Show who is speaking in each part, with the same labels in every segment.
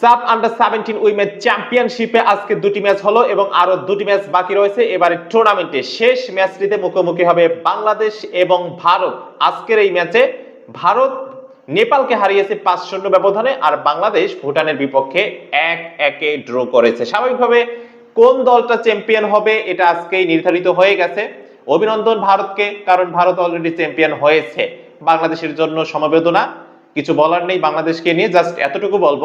Speaker 1: Sub under seventeen women চ্যাম্পিয়নশিপে আজকে দুটি ম্যাচ হলো এবং আরও দুটি ম্যাচ বাকি রয়েছে। এবারে টুর্নামেন্টে শেষ ম্যাচটিতে মুখোমুখি হবে বাংলাদেশ এবং ভারত। আজকের এই ম্যাচে ভারত নেপালকে হারিয়েছে পাঁচ শূন্য ব্যবধানে আর বাংলাদেশ ভুটানের বিপক্ষে এক একে ড্র করেছে। স্বাভাবিকভাবে কোন দলটা চ্যাম্পিয়ন হবে এটা আজকেই নির্ধারিত হয়ে গেছে। অভিনন্দন ভারতকে, কারণ ভারত অলরেডি চ্যাম্পিয়ন হয়েছে। বাংলাদেশের জন্য সমবেদনা। কিছু বলার নেই বাংলাদেশকে নিয়ে জাস্ট এতটুকু বলব।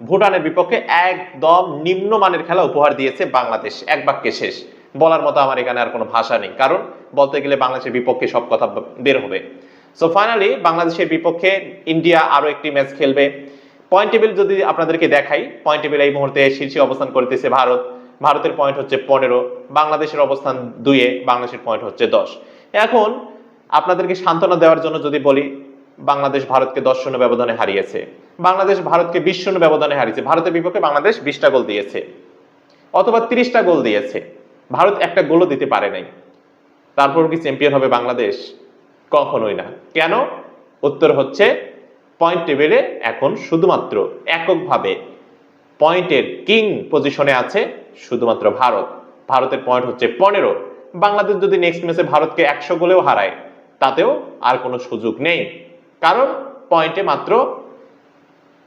Speaker 1: ভুটানের বিপক্ষে একদম নিম্নমানের খেলা উপহার দিয়েছে বাংলাদেশ। এক বাক্যে শেষ। বলার মতো আমার এখানে আর কোনো ভাষা নেই। কারণ বলতে গেলে বাংলাদেশের বিপক্ষে সব কথা বের হবে। সো ফাইনালি বাংলাদেশের বিপক্ষে ইন্ডিয়া আরও একটি ম্যাচ খেলবে। পয়েন্ট টেবিল যদি আপনাদেরকে দেখাই পয়েন্ট টেবিল এই মুহূর্তে শীর্ষে অবস্থান করতেছে ভারত। ভারতের পয়েন্ট হচ্ছে পনেরো। বাংলাদেশের অবস্থান দুইয়ে, বাংলাদেশের পয়েন্ট হচ্ছে দশ। এখন আপনাদেরকে সান্ত্বনা দেওয়ার জন্য যদি বলি বাংলাদেশ ভারতকে দশ শূন্য ব্যবধানে হারিয়েছে। বাংলাদেশ ভারতকে বিশ শূন্য ব্যবধানে হারিয়েছে। ভারতের বিপক্ষে বাংলাদেশ বিশটা গোল দিয়েছে। অথবা তিরিশটা গোল দিয়েছে। ভারত একটা গোলও দিতে পারে নাই। তারপর কি চ্যাম্পিয়ন হবে বাংলাদেশ? কখনোই না। কেন? উত্তর হচ্ছে পয়েন্ট টেবিলে এখন শুধুমাত্র এককভাবে পয়েন্টের কিং পজিশনে আছে শুধুমাত্র ভারত। ভারতের পয়েন্ট হচ্ছে পনেরো। বাংলাদেশ যদি নেক্সট ম্যাচে ভারতকে একশো গোলেও হারায়, তাতেও আর কোনো সুযোগ নেই। কারণ পয়েন্টে মাত্র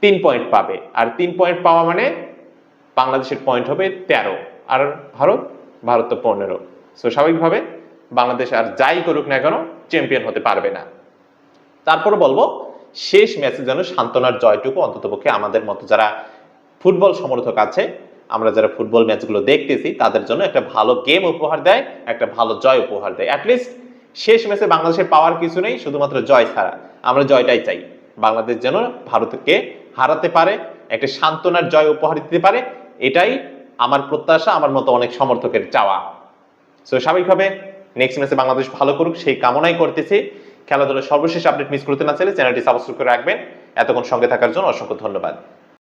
Speaker 1: তিন পয়েন্ট পাবে। আর তিন পয়েন্ট পাওয়া মানে বাংলাদেশের পয়েন্ট হবে তেরো। আর ভারত ভারত তো পনেরো। সো স্বাভাবিকভাবে বাংলাদেশ আর যাই করুক না কেন চ্যাম্পিয়ন হতে পারবে না। তারপর বলব, শেষ ম্যাচে যেন সান্ত্বনার জয়টুকু অন্ততপক্ষে আমাদের মতো যারা ফুটবল সমর্থক আছে, আমরা যারা ফুটবল ম্যাচগুলো দেখতেছি, তাদের জন্য একটা ভালো গেম উপহার দেয়, একটা ভালো জয় উপহার দেয়। অ্যাটলিস্ট শেষ ম্যাচে বাংলাদেশের পাওয়ার কিছু নেই, শুধুমাত্র জয় ছাড়া। আমরা জয়টাই চাই। বাংলাদেশ যেন ভারতকে হারাতে পারে, একটা সান্ত্বনার জয় উপহার দিতে পারে, এটাই আমার প্রত্যাশা, আমার মতো অনেক সমর্থকের চাওয়া। সো স্বাভাবিকভাবে নেক্সট ম্যাচে বাংলাদেশ ভালো করুক, সেই কামনাই করতেছি। খেলাধুলার সর্বশেষ আপডেট মিস করতে না চাইলে চ্যানেলটি সাবস্ক্রাইব করে রাখবেন। এতক্ষণ সঙ্গে থাকার জন্য অসংখ্য ধন্যবাদ।